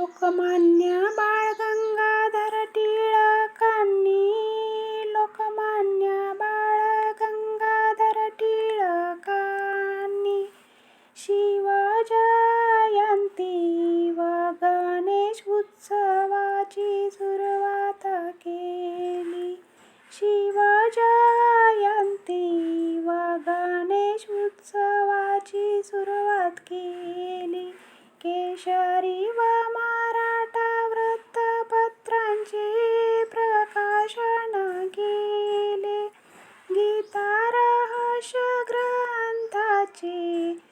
लोकमान्य बाळ गंगाधर टिळकांनी लोकमान्य बाळ गंगाधर टिळकांनी शिवजयंती व गणेश उत्सवाची सुरुवात केली. शिवजयंती व गणेश उत्सव 记。